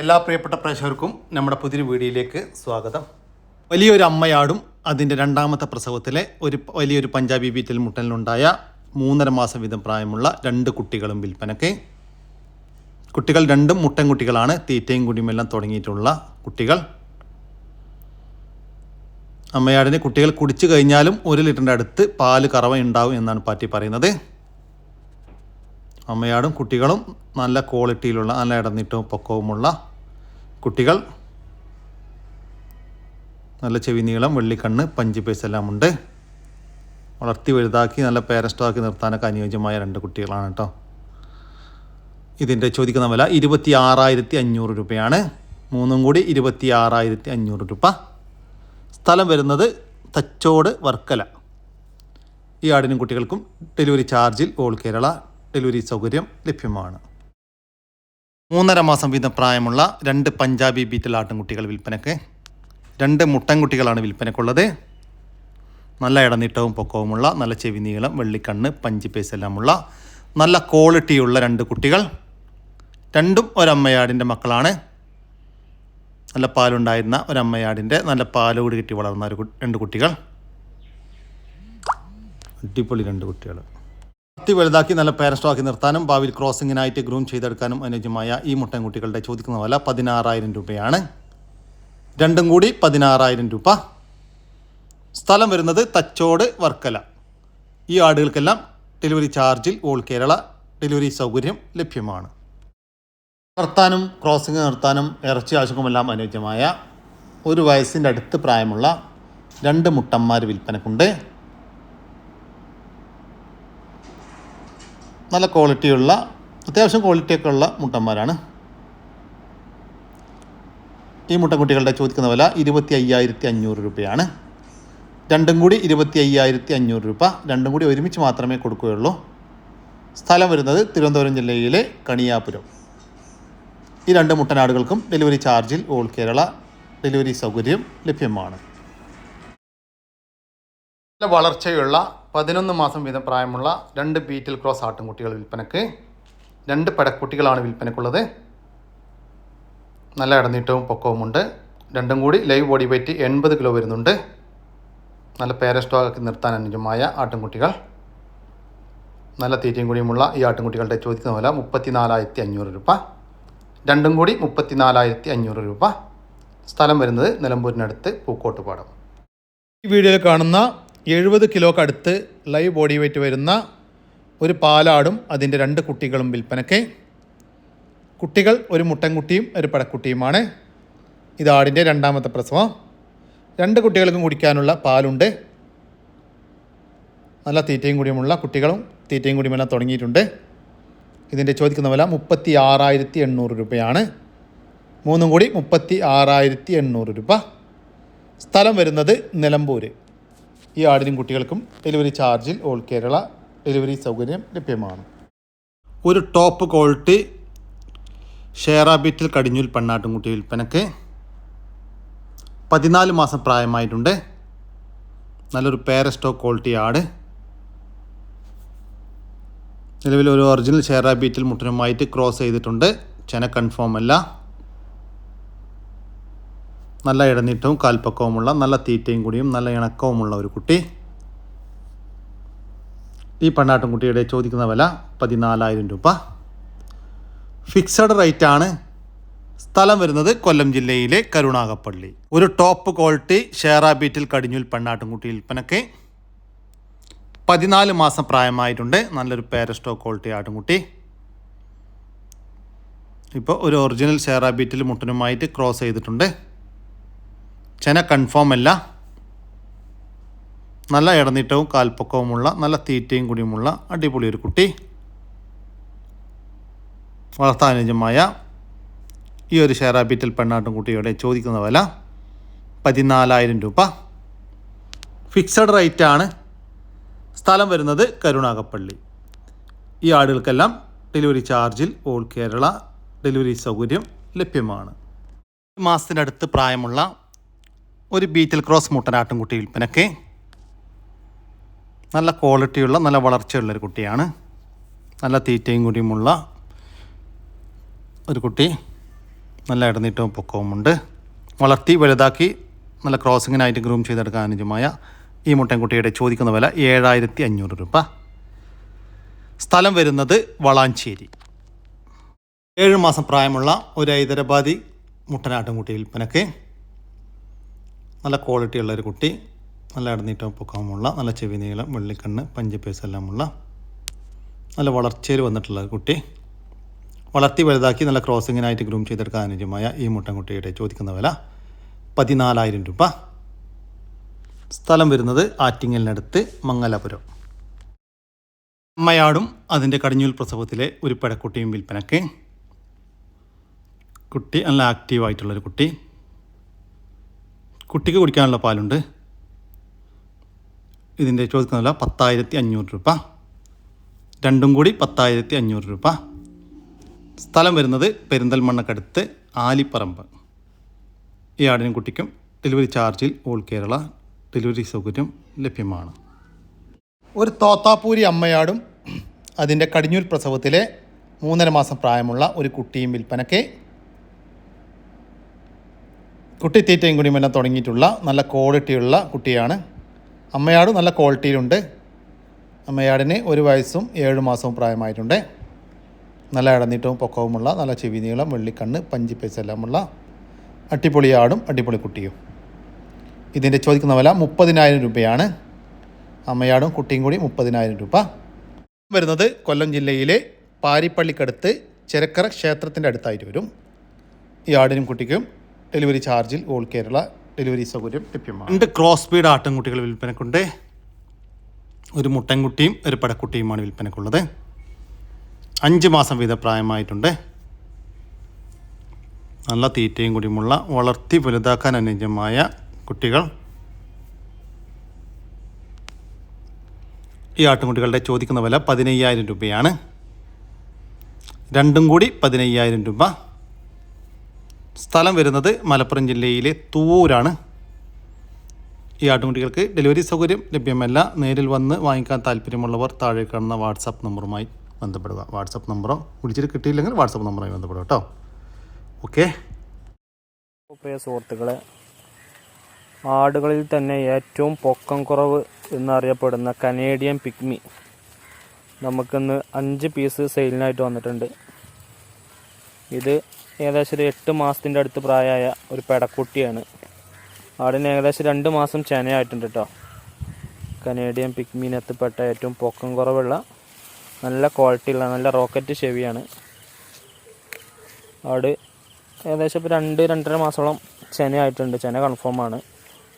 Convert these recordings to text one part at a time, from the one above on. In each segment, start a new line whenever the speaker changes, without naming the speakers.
എല്ലാ പ്രിയപ്പെട്ട പ്രേക്ഷകർക്കും നമ്മുടെ പുതിയൊരു വീഡിയോയിലേക്ക് സ്വാഗതം. വലിയൊരു അമ്മയാടും അതിന്റെ രണ്ടാമത്തെ പ്രസവത്തിലെ ഒരു വലിയൊരു പഞ്ചാബി വീട്ടിൽ മുട്ടലിനുണ്ടായ മൂന്നര മാസം വീതം പ്രായമുള്ള രണ്ട് കുട്ടികളും വിൽപ്പനയ്ക്ക്. കുട്ടികൾ രണ്ടും മുട്ടൻ കുട്ടികളാണ് തീറ്റയും കുടിയുമെല്ലാം തുടങ്ങിയിട്ടുള്ള കുട്ടികൾ. അമ്മയാടിന് കുട്ടികൾ കുടിച്ചു കഴിഞ്ഞാലും ഒരു ലിറ്ററിന്റെ അടുത്ത് പാൽ കറവ ഉണ്ടാവും എന്നാണ് പാറ്റി പറയുന്നത്. അമ്മയാടും കുട്ടികളും നല്ല ക്വാളിറ്റിയിലുള്ള നല്ല ഇടന്നിട്ടവും പൊക്കവുമുള്ള കുട്ടികൾ. നല്ല ചെവി നീളം വെള്ളിക്കണ്ണ് പഞ്ച് പൈസ എല്ലാം ഉണ്ട്. വളർത്തി വലുതാക്കി നല്ല പേരസ്റ്റാക്കി നിർത്താനൊക്കെ അനുയോജ്യമായ രണ്ട് കുട്ടികളാണ് കേട്ടോ. ഇതിന്റെ ചോദിക്കുന്ന വില ഇരുപത്തി ആറായിരത്തി അഞ്ഞൂറ് രൂപയാണ്. മൂന്നും കൂടി ഇരുപത്തി ആറായിരത്തി അഞ്ഞൂറ് രൂപ. സ്ഥലം വരുന്നത് തച്ചോട് വർക്കല. ഈ ആടിനും കുട്ടികൾക്കും ഡെലിവറി ചാർജിൽ ഓൾ കേരള. ഡെലിവറി സൗകര്യം ലഭ്യമാണ്. മൂന്നര മാസം വീതം പ്രായമുള്ള രണ്ട് പഞ്ചാബി ബീറ്റൽ ആട്ടിൻകുട്ടികൾ വിൽപ്പനയ്ക്ക് രണ്ട് മുട്ടൻകുട്ടികളാണ് വിൽപ്പനയ്ക്കുള്ളത് നല്ല ഇടനീട്ടവും പൊക്കവുമുള്ള നല്ല ചെവി നീളം വെള്ളിക്കണ്ണ് പഞ്ചി പേസ് എല്ലാമുള്ള നല്ല ക്വാളിറ്റിയുള്ള രണ്ട് കുട്ടികൾ. രണ്ടും ഒരമ്മയാടിന്റെ മക്കളാണ്. നല്ല പാലുണ്ടായിരുന്ന ഒരമ്മയാടിന്റെ നല്ല പാലോട് കിട്ടി വളർന്ന ഒരു രണ്ട് കുട്ടികൾ. അടിപൊളി രണ്ട് കുട്ടികൾ. അത്തി വലുതാക്കി നല്ല പേരസ്റ്റോക്കി നിർത്താനും ഭാവിയിൽ ക്രോസിങ്ങിനായിട്ട് ഗ്രൂം ചെയ്തെടുക്കാനും അനുയോജ്യമായ ഈ മുട്ടൻകുട്ടികളുടെ ചോദിക്കുന്ന വില പതിനാറായിരം രൂപയാണ്. രണ്ടും കൂടി പതിനാറായിരം രൂപ. സ്ഥലം വരുന്നത് തച്ചോട് വർക്കല. ഈ ആടുകൾക്കെല്ലാം ഡെലിവറി ചാർജിൽ ഓൾ കേരള ഡെലിവറി സൗകര്യം ലഭ്യമാണ്. നിർത്താനും ക്രോസിംഗ് നിർത്താനും ഇറച്ചി ആവശ്യക്കുമെല്ലാം അനുയോജ്യമായ ഒരു വയസ്സിന്റെ അടുത്ത് പ്രായമുള്ള രണ്ട് മുട്ടന്മാർ വിൽപ്പനക്കുണ്ട്. നല്ല ക്വാളിറ്റിയുള്ള അത്യാവശ്യം ക്വാളിറ്റിയൊക്കെ ഉള്ള മുട്ടന്മാരാണ്. ഈ മുട്ടൻകുട്ടികളുടെ ചോദിക്കുന്ന വില ഇരുപത്തി അയ്യായിരത്തി അഞ്ഞൂറ് രൂപയാണ്. രണ്ടും കൂടി ഇരുപത്തി അയ്യായിരത്തി അഞ്ഞൂറ് രൂപ. രണ്ടും കൂടി ഒരുമിച്ച് മാത്രമേ കൊടുക്കുകയുള്ളൂ. സ്ഥലം വരുന്നത് തിരുവനന്തപുരം ജില്ലയിലെ കണിയാപുരം. ഈ രണ്ട് മുട്ടനാടുകൾക്കും ഡെലിവറി ചാർജിൽ ഓൾ കേരള ഡെലിവറി സൗകര്യം ലഭ്യമാണ്. നല്ല വളർച്ചയുള്ള പതിനൊന്ന് മാസം വീതം പ്രായമുള്ള രണ്ട് ബീറ്റിൽ ക്രോസ് ആട്ടിൻകുട്ടികൾ വിൽപ്പനക്ക് രണ്ട് പടക്കുട്ടികളാണ് വിൽപ്പനക്കുള്ളത്. നല്ല ഇടനീട്ടവും പൊക്കവുമുണ്ട്. രണ്ടും കൂടി ലൈവ് ബോഡി വെയ്റ്റ് എൺപത് കിലോ വരുന്നുണ്ട്. നല്ല പേരസ്റ്റോക്കി നിർത്താൻ അനുജമായ ആട്ടിൻകുട്ടികൾ നല്ല തീറ്റയും കൂടിയുമുള്ള ഈ ആട്ടിൻകുട്ടികളുടെ ചോദിക്കുന്ന വില മുപ്പത്തി നാലായിരത്തി അഞ്ഞൂറ് രൂപ. രണ്ടും കൂടി മുപ്പത്തി നാലായിരത്തി അഞ്ഞൂറ് രൂപ. സ്ഥലം വരുന്നത് നിലമ്പൂരിനടുത്ത് പൂക്കോട്ടുപാടം. ഈ വീഡിയോയിൽ കാണുന്ന എഴുപത് കിലോക്ക് അടുത്ത് ലൈവ് ബോഡി വെയിറ്റ് വരുന്ന ഒരു പാലാടും അതിന്റെ രണ്ട് കുട്ടികളും വിൽപ്പനയ്ക്ക്. കുട്ടികൾ ഒരു മുട്ടൻകുട്ടിയും ഒരു പടക്കുട്ടിയുമാണ്. ഇത് ആടിന്റെ രണ്ടാമത്തെ പ്രസവം. രണ്ട് കുട്ടികൾക്കും കുടിക്കാനുള്ള പാലുണ്ട്. നല്ല തീറ്റയും കൂടിയുമുള്ള കുട്ടികളും തീറ്റയും കൂടിയുമെല്ലാം തുടങ്ങിയിട്ടുണ്ട്. ഇതിന്റെ ചോദിക്കുന്ന വില മുപ്പത്തി ആറായിരത്തി എണ്ണൂറ് രൂപയാണ്. മൂന്നും കൂടി മുപ്പത്തി ആറായിരത്തി എണ്ണൂറ് രൂപ. സ്ഥലം വരുന്നത് നിലമ്പൂർ ഈ ആടിനും കുട്ടികൾക്കും ഡെലിവറി ചാർജിൽ ഓൾ കേരള ഡെലിവറി സൗകര്യം ലഭ്യമാണ്. ഒരു ടോപ്പ് ക്വാളിറ്റി ഷെയറാബിറ്റിൽ കടിഞ്ഞൂൽ പെണ്ണാട്ടുംകുട്ടി വിൽപ്പനക്ക് പതിനാല് മാസം പ്രായമായിട്ടുണ്ട്. നല്ലൊരു പേരസ്റ്റോ ക്വാളിറ്റി ആട്. നിലവിൽ ഒരു ഒറിജിനൽ ഷെയറാബീറ്റിൽ മുട്ടനുമായിട്ട് ക്രോസ് ചെയ്തിട്ടുണ്ട്. ചെന കൺഫേം അല്ല. നല്ല ഇടനീട്ടവും കാൽപ്പക്കവുമുള്ള നല്ല തീറ്റയും കൂടിയും നല്ല ഇണക്കവുമുള്ള ഒരു കുട്ടി. ഈ പെണ്ണാട്ടുംകുട്ടിയുടെ ചോദിക്കുന്ന വില പതിനാലായിരം രൂപ. ഫിക്സഡ് റേറ്റ് ആണ്. സ്ഥലം വരുന്നത് കൊല്ലം ജില്ലയിലെ കരുണാകപ്പള്ളി ഒരു ടോപ്പ് ക്വാളിറ്റി ഷെയറാബീറ്റിൽ കടിഞ്ഞൂൽ പെണ്ണാട്ടുംകുട്ടി വിൽപ്പനക്ക് പതിനാല് മാസം പ്രായമായിട്ടുണ്ട്. നല്ലൊരു പേരസ്റ്റോ ക്വാളിറ്റി ആട്ടുംകുട്ടി ഇപ്പോൾ ഒരു ഒറിജിനൽ ഷെയറാബീറ്റിൽ മുട്ടനുമായിട്ട് ക്രോസ് ചെയ്തിട്ടുണ്ട്. ചെന കൺഫേം അല്ല. നല്ല ഇടനീട്ടവും കാൽപ്പൊക്കവുമുള്ള നല്ല തീറ്റയും കൂടിയുമുള്ള അടിപൊളി ഒരു കുട്ടി. വളർത്താനുജമായ ഈ ഒരു ഷെയറാബിറ്റൽ പെണ്ണാട്ടും കുട്ടിയുടെ ചോദിക്കുന്ന വില പതിനാലായിരം രൂപ. ഫിക്സഡ് റേറ്റ് ആണ്. സ്ഥലം വരുന്നത് കരുണാകപ്പള്ളി. ഈ ആടുകൾക്കെല്ലാം ഡെലിവറി ചാർജിൽ ഓൾ കേരള ഡെലിവറി സൗകര്യം ലഭ്യമാണ്. മാസത്തിനടുത്ത് പ്രായമുള്ള ഒരു ബീറ്റൽ ക്രോസ് മുട്ടനാട്ടുംകുട്ടി വിൽപ്പനയ്ക്ക് നല്ല ക്വാളിറ്റിയുള്ള നല്ല വളർച്ചയുള്ളൊരു കുട്ടിയാണ്. നല്ല തീറ്റയും കൂടിയുമുള്ള ഒരു കുട്ടി. നല്ല ഇടനീട്ടവും പൊക്കവുമുണ്ട്. വളർത്തി വലുതാക്കി നല്ല ക്രോസിങ്ങിനായിട്ട് ഗ്രൂം ചെയ്തെടുക്കാൻ അനുജമായ ഈ മുട്ടൻകുട്ടിയുടെ ചോദിക്കുന്ന വില ഏഴായിരത്തി അഞ്ഞൂറ് രൂപ. സ്ഥലം വരുന്നത് വളാഞ്ചേരി. ഏഴ് മാസം പ്രായമുള്ള ഒരു ഹൈദരാബാദി മുട്ടനാട്ടുംകുട്ടി വിൽപ്പനക്ക്. നല്ല ക്വാളിറ്റി ഉള്ള ഒരു കുട്ടി നല്ല ഇടനീറ്റം പൊക്കമുള്ള നല്ല ചെവി നീളം വെള്ളിക്കണ്ണ് പഞ്ചപേസ് എല്ലാമുള്ള നല്ല വളർച്ചയിൽ വന്നിട്ടുള്ള കുട്ടി. വളർത്തി വലുതാക്കി നല്ല ക്രോസിങ്ങിനായിട്ട് ഗ്രൂം ചെയ്തെടുക്കാൻ അനുയോജ്യമായ ഈ മുട്ടൻകുട്ടിയുടെ ചോദിക്കുന്ന വില പതിനാലായിരം രൂപ. സ്ഥലം വരുന്നത് ആറ്റിങ്ങലിനടുത്ത് മംഗലാപുരം. അമ്മയാടും അതിന്റെ കടിഞ്ഞൂൽ പ്രസവത്തിലെ ഒരു പെടക്കുട്ടിയും വിൽപ്പനക്ക്. കുട്ടി നല്ല ആക്റ്റീവായിട്ടുള്ളൊരു കുട്ടി. കുട്ടിക്ക് കുടിക്കാനുള്ള പാലുണ്ട്. ഇതിന്റെ ചോദിക്കുന്ന വില പത്തായിരത്തി അഞ്ഞൂറ് രൂപ. രണ്ടും കൂടി പത്തായിരത്തി അഞ്ഞൂറ് രൂപ. സ്ഥലം വരുന്നത് പെരിന്തൽമണ്ണക്കടുത്ത് ആലിപ്പറമ്പ്. ഈ ആടിനും കുട്ടിക്കും ഡെലിവറി ചാർജിൽ ഓൾ കേരള ഡെലിവറി സൗകര്യം ലഭ്യമാണ്. ഒരു തോത്താപ്പൂരി അമ്മയാടും അതിന്റെ കടിഞ്ഞൂർ പ്രസവത്തിലെ മൂന്നര മാസം പ്രായമുള്ള ഒരു കുട്ടിയും വിൽപ്പനയ്ക്ക് കുട്ടി തീറ്റയും കുടിയുമെല്ലാം തുടങ്ങിയിട്ടുള്ള നല്ല ക്വാളിറ്റിയുള്ള കുട്ടിയാണ്. അമ്മയാട് നല്ല ക്വാളിറ്റിയിലുണ്ട്. അമ്മയാടിന് ഒരു വയസ്സും ഏഴ് മാസവും പ്രായമായിട്ടുണ്ട്. നല്ല ഇടനീട്ടവും പൊക്കവുമുള്ള നല്ല ചെവി നീളം വെള്ളിക്കണ്ണ് പഞ്ചിപ്പൈസെല്ലാമുള്ള അടിപൊളി ആടും അടിപൊളി കുട്ടിയും. ഇതിന്റെ ചോദിക്കുന്ന വില മുപ്പതിനായിരം രൂപയാണ്. അമ്മയാടും കുട്ടിയും കൂടി മുപ്പതിനായിരം രൂപ. വരുന്നത് കൊല്ലം ജില്ലയിലെ പാരിപ്പള്ളിക്കടുത്ത് ചെരക്കര ക്ഷേത്രത്തിന്റെ അടുത്തായിട്ട് വരും. ഈ ആടിനും കുട്ടിക്കും ഡെലിവറി ചാർജിൽ ഓൾ കേരള ഡെലിവറി സൗകര്യം ലഭ്യമാണ്. രണ്ട് ക്രോസ് സ്പീഡ് ആട്ടിൻകുട്ടികൾ വിൽപ്പനക്കുണ്ട്. ഒരു മുട്ടൻകുട്ടിയും ഒരു പടക്കുട്ടിയുമാണ് വിൽപ്പനക്കുള്ളത്. അഞ്ച് മാസം വീത പ്രായമായിട്ടുണ്ട്. നല്ല തീറ്റയും കൂടിയുമുള്ള വളർത്തി വലുതാക്കാൻ അനുയോജ്യമായ കുട്ടികൾ. ഈ ആട്ടുംകുട്ടികളുടെ ചോദിക്കുന്ന വില പതിനയ്യായിരം രൂപയാണ്. രണ്ടും കൂടി പതിനയ്യായിരം രൂപ. സ്ഥലം വരുന്നത് മലപ്പുറം ജില്ലയിലെ തൂവൂരാണ്. ഈ ആട്ടുകുട്ടികൾക്ക് ഡെലിവറി സൗകര്യം ലഭ്യമല്ല. നേരിൽ വന്ന് വാങ്ങിക്കാൻ താല്പര്യമുള്ളവർ താഴെ കാണുന്ന വാട്സാപ്പ് നമ്പറുമായി ബന്ധപ്പെടുക. വാട്സാപ്പ് നമ്പറോ വിളിച്ചിട്ട് കിട്ടിയില്ലെങ്കിൽ വാട്സാപ്പ് നമ്പറുമായി ബന്ധപ്പെടുക കേട്ടോ. ഓക്കെ.
പ്രിയ സുഹൃത്തുക്കളെ ആടുകളിൽ തന്നെ ഏറ്റവും പൊക്കം കുറവ് എന്നറിയപ്പെടുന്ന കനേഡിയൻ പിക്മി നമുക്കിന്ന് അഞ്ച് പീസ് സെയിലിനായിട്ട് വന്നിട്ടുണ്ട്. ഇത് ഏകദേശം ഒരു എട്ട് മാസത്തിന്റെ അടുത്ത് പ്രായമായ ഒരു പെടക്കുട്ടിയാണ്. ആടിന് ഏകദേശം രണ്ട് മാസം ചെനയായിട്ടുണ്ട് കേട്ടോ കനേഡിയൻ പിഗ്മീനെത്തിപ്പെട്ട ഏറ്റവും പൊക്കം കുറവുള്ള നല്ല ക്വാളിറ്റി ഉള്ള നല്ല റോക്കറ്റ് ചെവിയാണ്. ആട് ഏകദേശം ഇപ്പോൾ രണ്ട് രണ്ടര മാസത്തോളം ചെനയായിട്ടുണ്ട്. ചെന കൺഫേമാണ്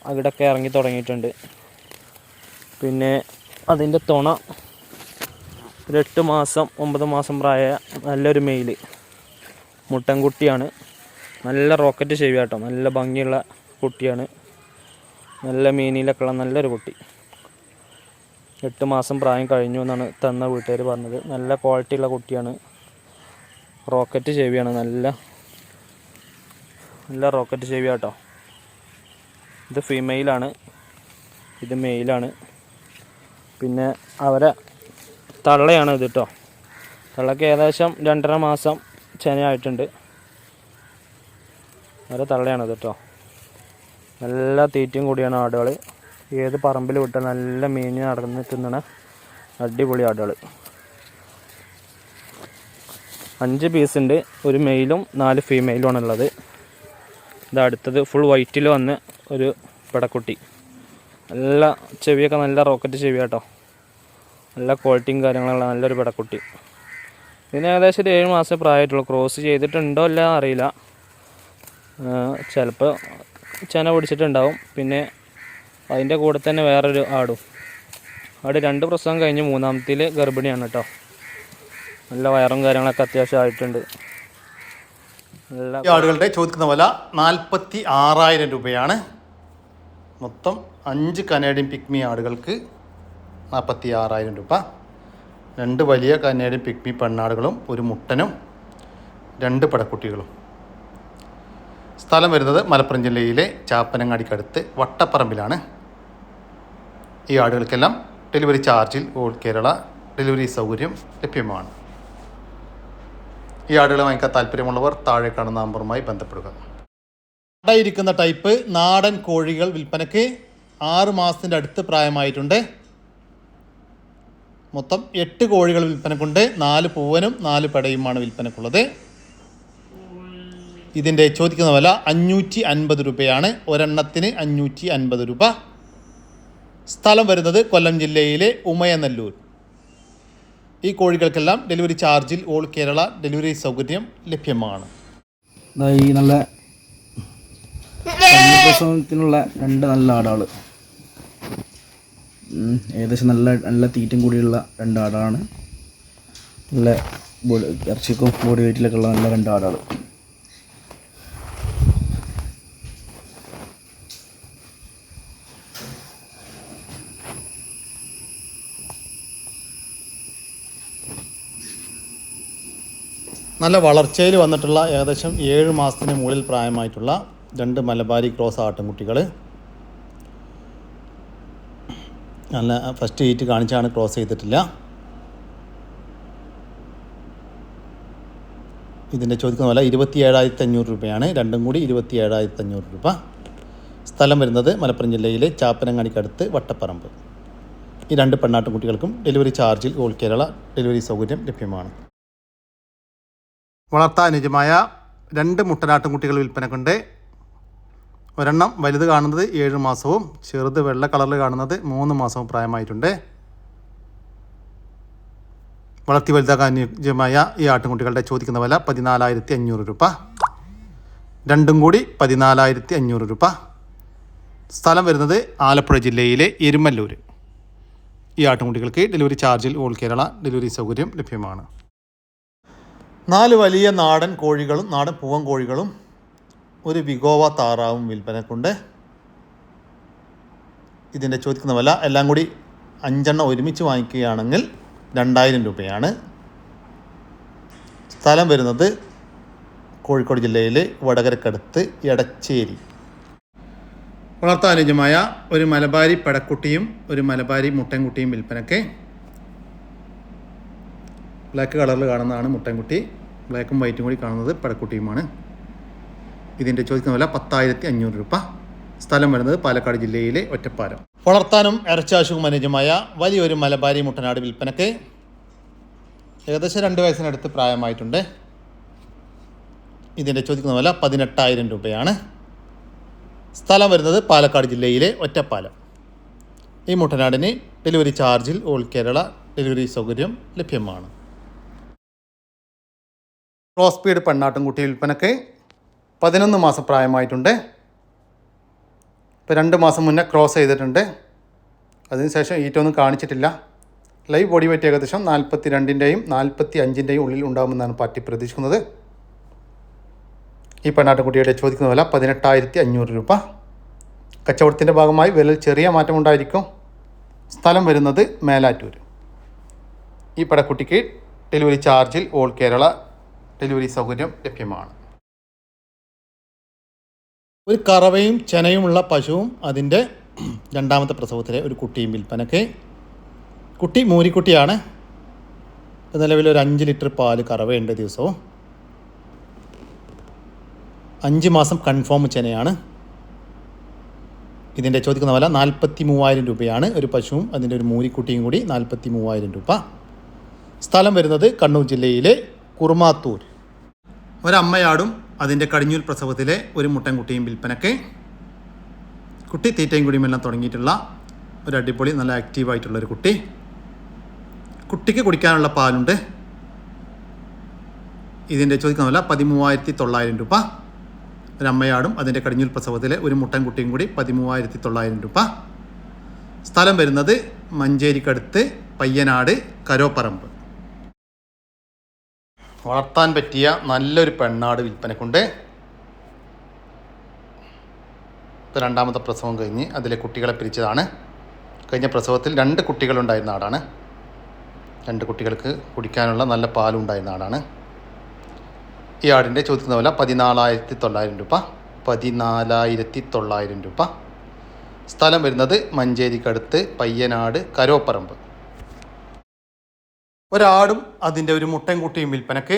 അവിടെയൊക്കെ ഇറങ്ങി തുടങ്ങിയിട്ടുണ്ട്. പിന്നെ അതിന്റെ തുണ ഒരു എട്ട് മാസം ഒമ്പത് മാസം പ്രായ നല്ലൊരു മെയിൽ മുട്ടൻകുട്ടിയാണ്. നല്ല റോക്കറ്റ് ചെവിയാട്ടോ നല്ല ഭംഗിയുള്ള കുട്ടിയാണ്. നല്ല മീനിലൊക്കെ ഉള്ള നല്ലൊരു കുട്ടി. എട്ട് മാസം പ്രായം കഴിഞ്ഞു എന്നാണ് തന്ന വീട്ടുകാർ പറഞ്ഞത്. നല്ല ക്വാളിറ്റി ഉള്ള കുട്ടിയാണ്. റോക്കറ്റ് ചെവിയാണ് നല്ല നല്ല റോക്കറ്റ് ചെവി കേട്ടോ ഇത് ഫീമെയിലാണ് ഇത് മെയിലാണ് പിന്നെ അവരെ തള്ളയാണ് ഇത് കേട്ടോ തള്ളക്ക് ഏകദേശം രണ്ടര മാസം ചെനയായിട്ടുണ്ട്. നല്ല തള്ളയാണ് ഇത് കേട്ടോ നല്ല തീറ്റയും കൂടിയാണ് ആടുകൾ ഏത് പറമ്പിൽ വിട്ടാൽ നല്ല മീൻ നടന്ന് തിന്നണ അടിപൊളി ആടുകൾ അഞ്ച് പീസ് ഉണ്ട്. ഒരു മെയിലും നാല് ഫീമെയിലുമാണ് ഉള്ളത് ഇത് അടുത്തത് ഫുൾ വൈറ്റിൽ വന്ന് ഒരു പെടക്കുട്ടി. നല്ല ചെവിയൊക്കെ നല്ല റോക്കറ്റ് ചെവി കേട്ടോ നല്ല ക്വാളിറ്റിയും കാര്യങ്ങളുള്ള നല്ലൊരു പെടക്കുട്ടി. ഇതിന് ഏകദേശം ഒരു ഏഴ് മാസം പ്രായമായിട്ടുള്ളൂ. ക്രോസ് ചെയ്തിട്ടുണ്ടോ അല്ല അറിയില്ല. ചിലപ്പോൾ ചെന പിടിച്ചിട്ടുണ്ടാവും. പിന്നെ അതിന്റെ കൂടെ തന്നെ വേറൊരു ആടും. ആട് രണ്ട് പ്രസവം കഴിഞ്ഞ് മൂന്നാമത്തിൽ ഗർഭിണിയാണ് കേട്ടോ. നല്ല വയറും കാര്യങ്ങളൊക്കെ അത്യാവശ്യം ആയിട്ടുണ്ട്.
ആടുകളുടെ ചോദിക്കുന്ന വില നാൽപ്പത്തി ആറായിരം രൂപയാണ്. മൊത്തം അഞ്ച് കനേഡിയൻ പിക്മി ആടുകൾക്ക് നാൽപ്പത്തി ആറായിരം രൂപ. രണ്ട് വലിയ കനേഡിയൻ പിക്മി പെണ്ണാടുകളും ഒരു മുട്ടനും രണ്ട് പടക്കുട്ടികളും. സ്ഥലം വരുന്നത് മലപ്പുറം ജില്ലയിലെ ചാപ്പനങ്ങാടിക്കടുത്ത് വട്ടപ്പറമ്പിലാണ്. ഈ ആടുകൾക്കെല്ലാം ഡെലിവറി ചാർജിൽ ഓൾ കേരള ഡെലിവറി സൗകര്യം ലഭ്യമാണ്. ഈ ആടുകളെ വാങ്ങിക്കാൻ താല്പര്യമുള്ളവർ താഴെ കാണുന്ന നമ്പറുമായി ബന്ധപ്പെടുക. അടയിരിക്കുന്ന ടൈപ്പ് നാടൻ കോഴികൾ വിൽപ്പനയ്ക്ക് ആറ് മാസത്തിന്റെ അടുത്ത് പ്രായമായിട്ടുണ്ട്. മൊത്തം എട്ട് കോഴികൾ വിൽപ്പനക്കുണ്ട്. നാല് പൂവനും നാല് പടയുമാണ് വിൽപ്പനക്കുള്ളത്. ഇതിന്റെ ചോദിക്കുന്ന വില അഞ്ഞൂറ്റി അൻപത് രൂപയാണ്. ഒരെണ്ണത്തിന് അഞ്ഞൂറ്റി അൻപത് രൂപ. സ്ഥലം വരുന്നത് കൊല്ലം ജില്ലയിലെ ഉമയനല്ലൂർ. ഈ കോഴികൾക്കെല്ലാം ഡെലിവറി ചാർജിൽ ഓൾ കേരള ഡെലിവറി സൗകര്യം ലഭ്യമാണ്.
ഈ നല്ല രണ്ട് നല്ല ആടാൾ. ഏകദേശം നല്ല നല്ല തീറ്റയും കൂടിയുള്ള രണ്ട് ആടാണ്. നല്ല ബോഡി ഇറച്ചിക്കും ബോഡി വെയിറ്റിലൊക്കെ ഉള്ള നല്ല രണ്ട് ആടാണ്.
നല്ല വളർച്ചയിൽ വന്നിട്ടുള്ള ഏകദേശം ഏഴ് മാസത്തിന് മുകളിൽ പ്രായമായിട്ടുള്ള രണ്ട് മലബാരി ക്രോസ് ആട്ടിൻകുട്ടികൾ നല്ല ഫസ്റ്റ് ഹീറ്റ് കാണിച്ചാണ് ക്ലോസ് ചെയ്തിട്ടില്ല. ഇതിന്റെ ചോദിക്കുന്ന പോലെ ഇരുപത്തി ഏഴായിരത്തി അഞ്ഞൂറ് രൂപയാണ്. രണ്ടും കൂടി ഇരുപത്തി ഏഴായിരത്തി അഞ്ഞൂറ് രൂപ. സ്ഥലം വരുന്നത് മലപ്പുറം ജില്ലയിലെ ചാപ്പനങ്ങാടിക്കടുത്ത് വട്ടപ്പറമ്പ്. ഈ രണ്ട് പെണ്ണാട്ടുകുട്ടികൾക്കും ഡെലിവറി ചാർജിൽ ഓൾ കേരള ഡെലിവറി സൗകര്യം ലഭ്യമാണ്. വളർത്താനുജമായ രണ്ട് മുട്ടനാട്ടും രണ്ട് മുട്ടനാട്ടുംകുട്ടികൾ വിൽപ്പനക്കുണ്ട് ഒരെണ്ണം വലുത് കാണുന്നത് ഏഴ് മാസവും ചെറുത് വെള്ള കളറിൽ കാണുന്നത് മൂന്ന് മാസവും പ്രായമായിട്ടുണ്ട്. വളർത്തി വലുതാക്കാൻ അനുയോജ്യമായ ഈ ആട്ടുംകുട്ടികളുടെ ചോദിക്കുന്ന വില പതിനാലായിരത്തി അഞ്ഞൂറ് രൂപ. രണ്ടും കൂടി പതിനാലായിരത്തി അഞ്ഞൂറ് രൂപ. സ്ഥലം വരുന്നത് ആലപ്പുഴ ജില്ലയിലെ എരുമല്ലൂർ ഈ ആട്ടുംകുട്ടികൾക്ക് ഡെലിവറി ചാർജിൽ ഓൾ കേരള ഡെലിവറി സൗകര്യം ലഭ്യമാണ്. നാല് വലിയ നാടൻ കോഴികളും നാടൻ പൂവൻ കോഴികളും ഒരു വിഗോവ താറാവും വിൽപ്പനക്കുണ്ട് ഇതിന്റെ ചോദിക്കുന്ന വില എല്ലാം കൂടി അഞ്ചെണ്ണം ഒരുമിച്ച് വാങ്ങിക്കുകയാണെങ്കിൽ രണ്ടായിരം രൂപയാണ്. സ്ഥലം വരുന്നത് കോഴിക്കോട് ജില്ലയിലെ വടകരക്കടുത്ത് എടച്ചേരി. വളർത്താനുജമായ ഒരു മലബാരി പടക്കുട്ടിയും ഒരു മലബാരി മുട്ടൻകുട്ടിയും വിൽപ്പനയ്ക്ക് ബ്ലാക്ക് കളറിൽ കാണുന്നതാണ് മുട്ടൻകുട്ടി. ബ്ലാക്കും വൈറ്റും കൂടി കാണുന്നത് പടക്കുട്ടിയുമാണ്. ഇതിന്റെ ചോദിക്കുന്ന വില പത്തായിരത്തി അഞ്ഞൂറ് രൂപ. സ്ഥലം വരുന്നത് പാലക്കാട് ജില്ലയിലെ ഒറ്റപ്പാലം. വളർത്താനും ഇറച്ചാശുവും അനുജമായ വലിയൊരു മലബാരി മുട്ടനാട് വിൽപ്പനയ്ക്ക് ഏകദേശം രണ്ട് വയസ്സിനടുത്ത് പ്രായമായിട്ടുണ്ട്. ഇതിന്റെ ചോദിക്കുന്ന വില പതിനെട്ടായിരം രൂപയാണ്. സ്ഥലം വരുന്നത് പാലക്കാട് ജില്ലയിലെ ഒറ്റപ്പാലം. ഈ മുട്ടനാടിന് ഡെലിവറി ചാർജിൽ ഓൾ കേരള ഡെലിവറി സൗകര്യം ലഭ്യമാണ്. ക്രോസ് സ്പീഡ് പെണ്ണാട്ടുംകുട്ടി വിൽപ്പനയ്ക്ക് പതിനൊന്ന് മാസം പ്രായമായിട്ടുണ്ട്. ഇപ്പോൾ രണ്ട് മാസം മുന്നേ ക്രോസ് ചെയ്തിട്ടുണ്ട്. അതിനുശേഷം ഈറ്റൊന്നും കാണിച്ചിട്ടില്ല. ലൈവ് ബോഡി വെയിറ്റ് ഏകദേശം നാൽപ്പത്തി രണ്ടിന്റെയും നാൽപ്പത്തി അഞ്ചിന്റെയും ഉള്ളിൽ ഉണ്ടാകുമെന്നാണ് പാർട്ടി പ്രതീക്ഷിക്കുന്നത്. ഈ പെണ്ണാട്ടുകുട്ടിയുടെ ചോദിക്കുന്ന വില പതിനെട്ടായിരത്തി അഞ്ഞൂറ് രൂപ. കച്ചവടത്തിന്റെ ഭാഗമായി വിലയിൽ ചെറിയ മാറ്റമുണ്ടായിരിക്കും സ്ഥലം വരുന്നത് മേലാറ്റൂർ ഈ പടക്കുട്ടിക്ക് ഡെലിവറി ചാർജിൽ ഓൾ കേരള ഡെലിവറി സൗകര്യം ലഭ്യമാണ്. ഒരു കറവയും ചെനയുമുള്ള പശുവും അതിന്റെ രണ്ടാമത്തെ പ്രസവത്തിലെ ഒരു കുട്ടിയും വിൽപ്പനയ്ക്ക്. കുട്ടി മൂരിക്കുട്ടിയാണ്. നിലവിൽ ഒരു അഞ്ച് ലിറ്റർ പാൽ കറവയുണ്ട് ദിവസവും. അഞ്ച് മാസം കൺഫേം ചെനയാണ്. ഇതിന്റെ ചോദിക്കുന്ന വില നാൽപ്പത്തി മൂവായിരം രൂപയാണ്. ഒരു പശുവും അതിന്റെ ഒരു മൂരിക്കുട്ടിയും കൂടി നാൽപ്പത്തി മൂവായിരം രൂപ. സ്ഥലം വരുന്നത് കണ്ണൂർ ജില്ലയിലെ കുറുമാത്തൂർ. ഒരമ്മയാടും അതിന്റെ കടിഞ്ഞൂൽ പ്രസവത്തിലെ ഒരു മുട്ടൻകുട്ടിയും വിൽപ്പനയ്ക്ക് കുട്ടി തീറ്റയും കുടിയും എല്ലാം തുടങ്ങിയിട്ടുള്ള ഒരു അടിപൊളി നല്ല ആക്റ്റീവായിട്ടുള്ളൊരു കുട്ടി. കുട്ടിക്ക് കുടിക്കാനുള്ള പാലുണ്ട്. ഇതിന്റെ ചോദിക്കുന്ന വില പതിമൂവായിരത്തി തൊള്ളായിരം രൂപ. ഒരമ്മയാടും അതിന്റെ കടിഞ്ഞൂൽ പ്രസവത്തിലെ ഒരു മുട്ടൻകുട്ടിയും കൂടി പതിമൂവായിരത്തി തൊള്ളായിരം രൂപ. സ്ഥലം വരുന്നത് മഞ്ചേരിക്കടുത്ത് പയ്യനാട് കരോപ്പറമ്പ്. വളർത്താൻ പറ്റിയ നല്ലൊരു പെണ്ണാട് വിൽപ്പനക്കുണ്ട്. ഇപ്പോൾ രണ്ടാമത്തെ പ്രസവം കഴിഞ്ഞ് അതിലെ കുട്ടികളെ പിരിച്ചതാണ്. കഴിഞ്ഞ പ്രസവത്തിൽ രണ്ട് കുട്ടികളുണ്ടായിരുന്ന ആടാണ്. രണ്ട് കുട്ടികൾക്ക് കുടിക്കാനുള്ള നല്ല പാലുണ്ടായിരുന്ന ആടാണ്. ഈ ആടിന്റെ ചോദിക്കുന്ന വില പതിനാലായിരത്തി തൊള്ളായിരം രൂപ. പതിനാലായിരത്തി തൊള്ളായിരം രൂപ. സ്ഥലം വരുന്നത് മഞ്ചേരിക്കടുത്ത് പയ്യനാട് കരോപ്പറമ്പ്. ഒരാടും അതിന്റെ ഒരു മുട്ടയും കുട്ടിയും വിൽപ്പനക്ക്.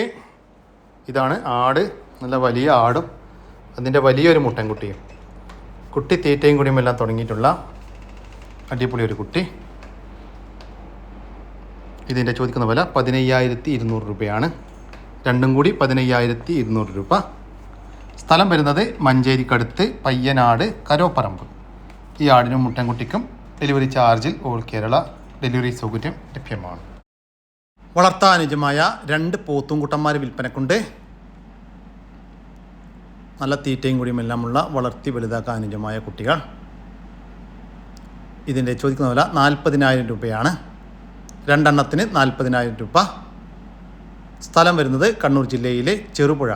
ഇതാണ് ആട് നല്ല വലിയ ആടും അതിന്റെ വലിയൊരു മുട്ടൻകുട്ടിയും കുട്ടി തീറ്റയും കൂടിയും എല്ലാം തുടങ്ങിയിട്ടുള്ള അടിപൊളി ഒരു കുട്ടി. ഇതിന്റെ ചോദിക്കുന്ന വില പതിനയ്യായിരത്തി ഇരുന്നൂറ് രൂപയാണ്. രണ്ടും കൂടി പതിനയ്യായിരത്തി ഇരുന്നൂറ് രൂപ. സ്ഥലം വരുന്നത് മഞ്ചേരിക്കടുത്ത് പയ്യനാട് കരോപ്പറമ്പ്. ഈ ആടിനും മുട്ടൻകുട്ടിക്കും ഡെലിവറി ചാർജിൽ ഓൾ കേരള ഡെലിവറി സൗകര്യം ലഭ്യമാണ്. വളർത്താനുജമായ രണ്ട് പോത്തുംകുട്ടന്മാർ വിൽപ്പനക്കുണ്ട്. നല്ല തീറ്റയും കൂടിയും എല്ലാമുള്ള വളർത്തി വലുതാക്കാൻ അനുജമായ കുട്ടികൾ. ഇതിന്റെ ചോദിക്കുന്ന വില നാൽപ്പതിനായിരം രൂപയാണ്. രണ്ടെണ്ണത്തിന് നാൽപ്പതിനായിരം രൂപ. സ്ഥലം വരുന്നത് കണ്ണൂർ ജില്ലയിലെ ചെറുപുഴ.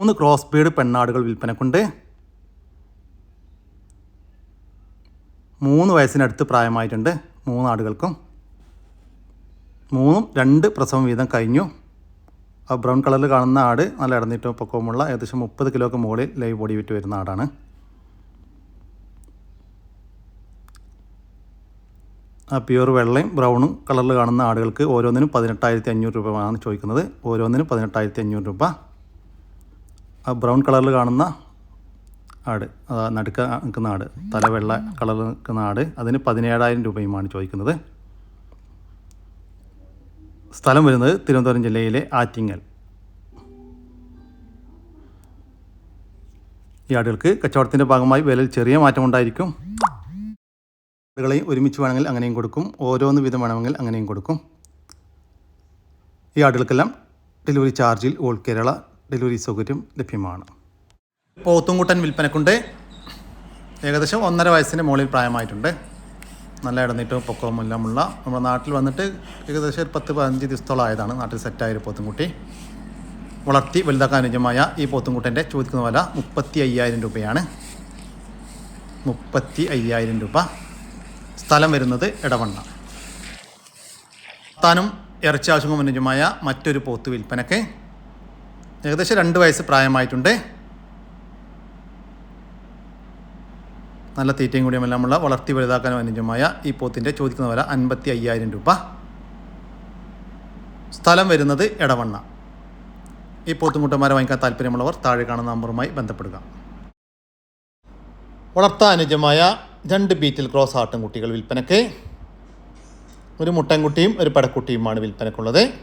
മൂന്ന് ക്രോസ് ബീഡ് പെണ്ണാടുകൾ വിൽപ്പനക്കുണ്ട്. മൂന്ന് വയസ്സിനടുത്ത് പ്രായമായിട്ടുണ്ട് മൂന്ന് ആടുകൾക്കും. മൂന്നും രണ്ട് പ്രസവം വീതം കഴിഞ്ഞു. ആ ബ്രൗൺ കളറിൽ കാണുന്ന ആട് നല്ല ഇടന്നിട്ടും പൊക്കവുമുള്ള ഏകദേശം മുപ്പത് കിലോക്ക് മുകളിൽ ലൈവ് ബോഡി വിറ്റ് വരുന്ന ആടാണ്. ആ പ്യൂർ വെള്ളയും ബ്രൗണും കളറിൽ കാണുന്ന ആടുകൾക്ക് ഓരോന്നിനും പതിനെട്ടായിരത്തി അഞ്ഞൂറ് രൂപയാണ് ചോദിക്കുന്നത്. ഓരോന്നിനും പതിനെട്ടായിരത്തി അഞ്ഞൂറ് രൂപ. ആ ബ്രൗൺ കളറിൽ കാണുന്ന ആട് അതാ നടുക്ക നിൽക്കുന്ന ആട് തല വെള്ള കളർ നിൽക്കുന്ന ആട് അതിന് പതിനേഴായിരം രൂപയുമാണ് ചോദിക്കുന്നത്. സ്ഥലം വരുന്നത് തിരുവനന്തപുരം ജില്ലയിലെ ആറ്റിങ്ങൽ. ഈ ആടുകൾക്ക് കച്ചവടത്തിന്റെ ഭാഗമായി വിലയിൽ ചെറിയ മാറ്റമുണ്ടായിരിക്കും ആടുകളെയും ഒരുമിച്ച് വേണമെങ്കിൽ അങ്ങനെയും കൊടുക്കും. ഓരോന്ന് വീതം വേണമെങ്കിൽ അങ്ങനെയും കൊടുക്കും. ഈ ആടുകൾക്കെല്ലാം ഡെലിവറി ചാർജിൽ ഓൾ കേരള ഡെലിവറി സൗകര്യം ലഭ്യമാണ്. പോത്തുംകുട്ടൻ വിൽപ്പനക്കുണ്ട്. ഏകദേശം ഒന്നര വയസ്സിന് മുകളിൽ പ്രായമായിട്ടുണ്ട്. നല്ല ഇടന്നിട്ടും പൊക്കവും എല്ലാമുള്ള നമ്മുടെ നാട്ടിൽ വന്നിട്ട് ഏകദേശം ഒരു പത്ത് പതിനഞ്ച് ദിവസത്തോളം ആയതാണ് നാട്ടിൽ സെറ്റായൊരു പോത്തുംകുട്ടി. വളർത്തി വലുതാക്കാൻ അനുജമായ ഈ പോത്തുംകുട്ടന്റെ ചോദിക്കുന്ന വില മുപ്പത്തി അയ്യായിരം രൂപയാണ്. മുപ്പത്തി അയ്യായിരം രൂപ. സ്ഥലം വരുന്നത് ഇടവണ്ണ താനും ഇറച്ചി ആവശ്യങ്ങൾ അനുജമായ മറ്റൊരു പോത്ത് വിൽപ്പനക്ക് ഏകദേശം രണ്ട് വയസ്സ് പ്രായമായിട്ടുണ്ട്. നല്ല തീറ്റയും കൂടിയും എല്ലാമുള്ള വളർത്തി വലുതാക്കാനും അനുജമായ ഈ പോത്തിന്റെ ചോദിക്കുന്ന വില അൻപത്തി അയ്യായിരം രൂപ. സ്ഥലം വരുന്നത് എടവണ്ണ. ഈ പോത്തുംകൂട്ടന്മാരെ വാങ്ങിക്കാൻ താല്പര്യമുള്ളവർ താഴെ കാണുന്ന നമ്പറുമായി ബന്ധപ്പെടുക. വളർത്താൻ അനുജമായ രണ്ട് ബീറ്റിൽ ക്രോസ് ആട്ടിൻകുട്ടികൾ വിൽപ്പനയ്ക്ക് ഒരു മുട്ടൻകുട്ടിയും ഒരു പടക്കുട്ടിയുമാണ് വിൽപ്പനക്കുള്ളത്.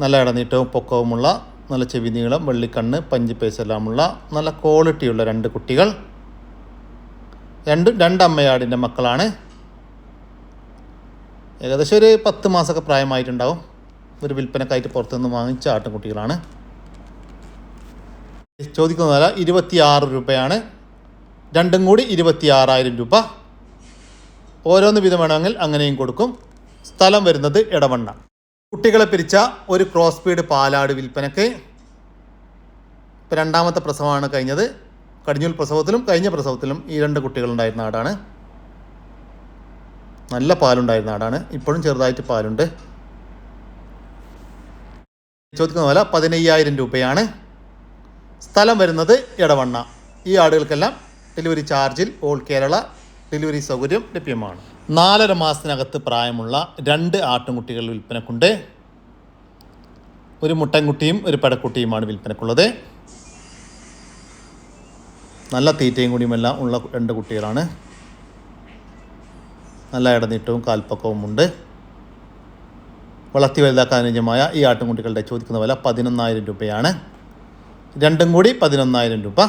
നല്ല ഇടനീട്ടവും പൊക്കവുമുള്ള നല്ല ചെവി നീളം വെള്ളിക്കണ്ണ് പഞ്ച് പേസ് എല്ലാമുള്ള നല്ല ക്വാളിറ്റിയുള്ള രണ്ട് കുട്ടികൾ. രണ്ടും രണ്ടമ്മയാടിന്റെ മക്കളാണ്. ഏകദേശം ഒരു പത്ത് മാസമൊക്കെ പ്രായമായിട്ടുണ്ടാവും. ഒരു വിൽപ്പനക്കായിട്ട് പുറത്തുനിന്ന് വാങ്ങിച്ച ആട്ടുംകുട്ടികളാണ്. ചോദിക്കുന്ന വില ഇരുപത്തിയാറ് രൂപയാണ്. രണ്ടും കൂടി ഇരുപത്തിയാറായിരം രൂപ. ഓരോന്ന് വിധം വേണമെങ്കിൽ അങ്ങനെയും കൊടുക്കും. സ്ഥലം വരുന്നത് ഇടവണ്ണ കുട്ടികളെ പിരിച്ച ഒരു ക്രോസ് സ്പീഡ് പാലാട് വിൽപ്പനക്ക് ഇപ്പം രണ്ടാമത്തെ പ്രസവമാണ് കഴിഞ്ഞത്. കടിഞ്ഞൂൽ പ്രസവത്തിലും കഴിഞ്ഞ പ്രസവത്തിലും ഈ രണ്ട് കുട്ടികളുണ്ടായിരുന്ന ആടാണ്. നല്ല പാലുണ്ടായിരുന്ന ആടാണ്. ഇപ്പോഴും ചെറുതായിട്ട് പാലുണ്ട്. ചോദിക്കുന്ന പോലെ പതിനയ്യായിരം രൂപയാണ്. സ്ഥലം വരുന്നത് ഇടവണ്ണ ഈ ആടുകൾക്കെല്ലാം ഡെലിവറി ചാർജിൽ ഓൾ കേരള ഡെലിവറി സൗകര്യം ലഭ്യമാണ്. നാലര മാസത്തിനകത്ത് പ്രായമുള്ള രണ്ട് ആട്ടുംകുട്ടികൾ വിൽപ്പനക്കുണ്ട്. ഒരു മുട്ടൻകുട്ടിയും ഒരു പടക്കുട്ടിയുമാണ് വിൽപ്പനക്കുള്ളത്. നല്ല തീറ്റയും കൂടിയുമെല്ലാം ഉള്ള രണ്ട് കുട്ടികളാണ്. നല്ല ഇടനീട്ടവും കാൽപ്പക്കവും ഉണ്ട്. വളർത്തി വലുതാക്കാൻ ഈ ആട്ടുംകുട്ടികളുടെ ചോദിക്കുന്ന വില പതിനൊന്നായിരം രൂപയാണ്. രണ്ടും കൂടി പതിനൊന്നായിരം രൂപ.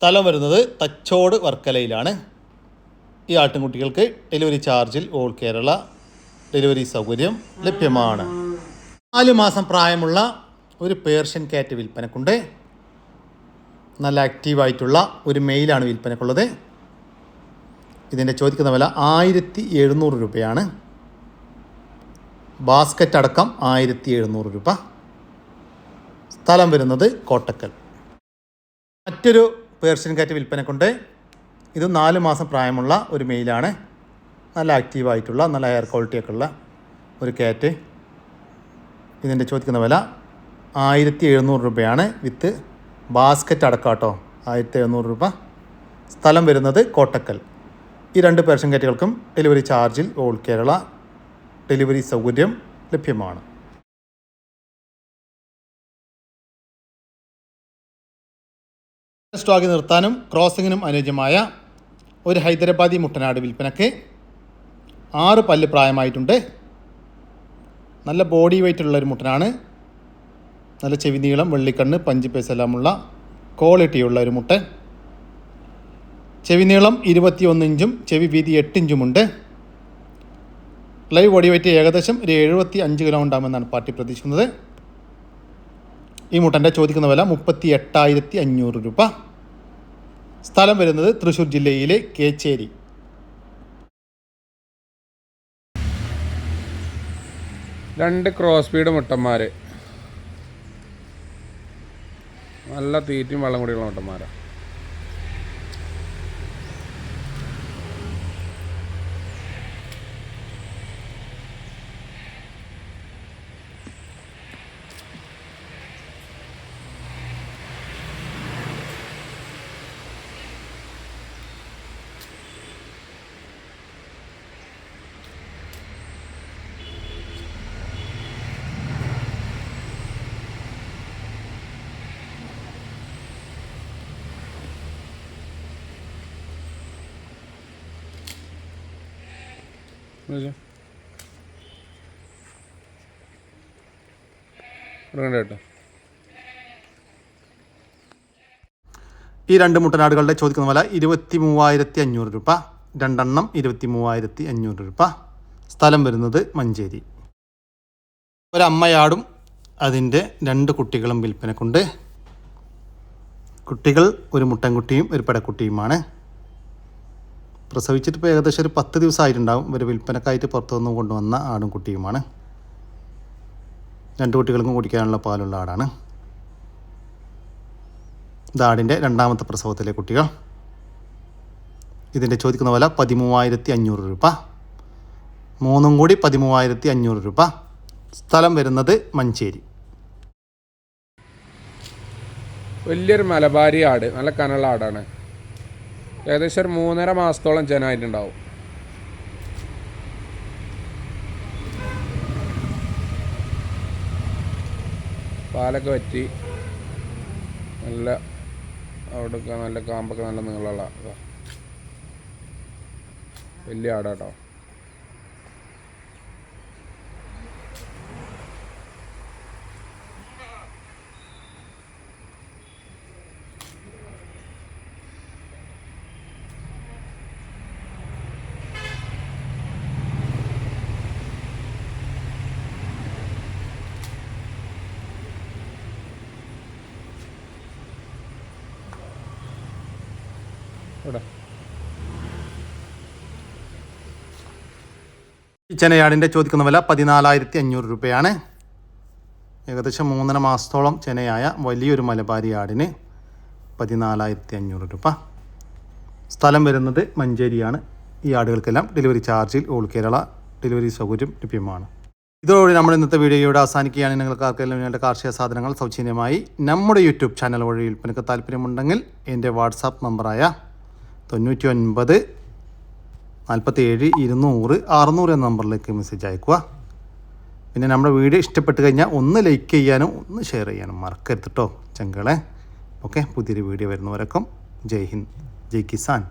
സ്ഥലം വരുന്നത് തച്ചോട് വർക്കലയിലാണ്. ഈ ആട്ടിൻകുട്ടികൾക്ക് ഡെലിവറി ചാർജിൽ ഓൾ കേരള ഡെലിവറി സൗകര്യം ലഭ്യമാണ്. നാല് മാസം പ്രായമുള്ള ഒരു പേർഷ്യൻ കാറ്റ് വിൽപ്പനക്കുണ്ട്. നല്ല ആക്റ്റീവായിട്ടുള്ള ഒരു മെയിലാണ് വിൽപ്പനക്കുള്ളത്. ഇതിന്റെ ചോദിക്കുന്ന വില ആയിരത്തി എഴുന്നൂറ് രൂപയാണ്. ബാസ്ക്കറ്റ് അടക്കം ആയിരത്തി എഴുന്നൂറ് രൂപ. സ്ഥലം വരുന്നത് കോട്ടക്കൽ. മറ്റൊരു പേർഷ്യൻ കാറ്റ് വിൽപ്പനക്കുണ്ട്. ഇത് നാല് മാസം പ്രായമുള്ള ഒരു മെയിലാണ്. നല്ല ആക്റ്റീവായിട്ടുള്ള നല്ല ഹെയർ ക്വാളിറ്റിയൊക്കെ ഉള്ള ഒരു കാറ്റ് ഇതിന്റെ ചോദിക്കുന്ന വില ആയിരത്തി എഴുന്നൂറ് രൂപയാണ്. വിത്ത് ബാസ്ക്കറ്റ് അടക്കം കേട്ടോ ആയിരത്തി എഴുന്നൂറ് രൂപ. സ്ഥലം വരുന്നത് കോട്ടക്കൽ. ഈ രണ്ട് പേർഷ്യൻ കാറ്റുകൾക്കും ഡെലിവറി ചാർജിൽ ഓൾ കേരള ഡെലിവറി സൗകര്യം ലഭ്യമാണ്. സ്റ്റോക്ക് നിർത്താനും ക്രോസിങ്ങിനും അനുയോജ്യമായ ഒരു ഹൈദരാബാദി മുട്ടനാട് വിൽപ്പനക്ക് ആറ് പല്ല് പ്രായമായിട്ടുണ്ട്. നല്ല ബോഡി വെയിറ്റ് ഉള്ള ഒരു മുട്ടനാണ്. നല്ല ചെവി നീളം വെള്ളിക്കണ്ണ് പഞ്ച് പേസെല്ലാമുള്ള ക്വാളിറ്റിയുള്ള ഒരു മുട്ട ചെവി നീളം ഇരുപത്തിയൊന്ന് ഇഞ്ചും ചെവി വീതി എട്ട് ഇഞ്ചുമുണ്ട് ലൈവ് ബോഡി വെയിറ്റ് ഏകദേശം ഒരു എഴുപത്തി അഞ്ച് കിലോ ഉണ്ടാകുമെന്നാണ് പാർട്ടി പ്രതീക്ഷിക്കുന്നത്. ഈ മുട്ടന്റെ ചോദിക്കുന്ന വില മുപ്പത്തി എട്ടായിരത്തി അഞ്ഞൂറ് രൂപ. സ്ഥലം വരുന്നത് തൃശ്ശൂർ ജില്ലയിലെ കേച്ചേരി.
രണ്ട് ക്രോസ് സ്പീഡ് മുട്ടന്മാർ നല്ല തീറ്റയും വെള്ളം കൂടിയുള്ള മുട്ടന്മാരാ. കേട്ടോ.
ഈ രണ്ട് മുട്ടനാടുകളുടെ ചോദിക്കുന്ന വില ഇരുപത്തി മൂവായിരത്തി അഞ്ഞൂറ് രൂപ. രണ്ടെണ്ണം ഇരുപത്തി മൂവായിരത്തി അഞ്ഞൂറ് രൂപ. സ്ഥലം വരുന്നത് മഞ്ചേരി. ഒരമ്മയാടും അതിന്റെ രണ്ട് കുട്ടികളും വിൽപ്പനക്കുണ്ട്. കുട്ടികൾ ഒരു മുട്ടൻകുട്ടിയും ഒരു പെടക്കുട്ടിയുമാണ്. പ്രസവിച്ചിട്ട് ഇപ്പോൾ ഏകദേശം ഒരു പത്ത് ദിവസമായിട്ടുണ്ടാവും. ഒരു വിൽപ്പനക്കായിട്ട് പുറത്തുനിന്ന് കൊണ്ടുവന്ന ആടും കുട്ടിയുമാണ്. രണ്ട് കുട്ടികൾക്കും കുടിക്കാനുള്ള പാലുള്ള ആടാണ്. ഇതാടിന്റെ രണ്ടാമത്തെ പ്രസവത്തിലെ കുട്ടികൾ. ഇതിന്റെ ചോദിക്കുന്ന വില പതിമൂവായിരത്തി അഞ്ഞൂറ് രൂപ. മൂന്നും കൂടി പതിമൂവായിരത്തി അഞ്ഞൂറ് രൂപ. സ്ഥലം വരുന്നത് മഞ്ചേരി.
വലിയൊരു മലബാരി ആട് നല്ല കനള ആടാണ്. ഏകദേശം ഒരു മൂന്നര മാസത്തോളം ജനമായിട്ടുണ്ടാവും പാലൊക്കെ പറ്റി നല്ല അവിടെയൊക്കെ നല്ല കാമ്പൊക്കെ നല്ല നീളമുള്ള. വലിയ ആടാട്ടോ
ചെനയാടിന്റെ ചോദിക്കുന്ന വില പതിനാലായിരത്തി അഞ്ഞൂറ് രൂപയാണ്. ഏകദേശം മൂന്നര മാസത്തോളം ചെനയായ വലിയൊരു മലബാരി ആടിന് പതിനാലായിരത്തി അഞ്ഞൂറ് രൂപ. സ്ഥലം വരുന്നത് മഞ്ചേരിയാണ്. ഈ ആടുകൾക്കെല്ലാം ഡെലിവറി ചാർജിൽ ഓൾ കേരള ഡെലിവറി സൗകര്യം ലഭ്യമാണ്. ഇതോടെ നമ്മൾ ഇന്നത്തെ വീഡിയോയുടെ അവസാനിക്കുകയാണ്. നിങ്ങൾക്ക് ആർക്കെല്ലാം നിങ്ങളുടെ കാർഷിക സാധനങ്ങൾ സൗജന്യമായി നമ്മുടെ യൂട്യൂബ് ചാനൽ വഴി വിൽപ്പനക്ക് താല്പര്യമുണ്ടെങ്കിൽ എന്റെ വാട്സാപ്പ് നമ്പറായ തൊണ്ണൂറ്റി ഒൻപത് നാൽപ്പത്തി ഏഴ് ഇരുന്നൂറ് അറുന്നൂറ് എന്ന നമ്പറിലേക്ക് മെസ്സേജ് അയക്കുക. പിന്നെ നമ്മുടെ വീഡിയോ ഇഷ്ടപ്പെട്ട് കഴിഞ്ഞാൽ ഒന്ന് ലൈക്ക് ചെയ്യാനും ഒന്ന് ഷെയർ ചെയ്യാനും മറക്കരുത് കേട്ടോ ചങ്കളെ. ഓക്കെ പുതിയൊരു വീഡിയോ വരുന്നവരൊക്കെ ജയ് ഹിന്ദ് ജയ് കിസാൻ.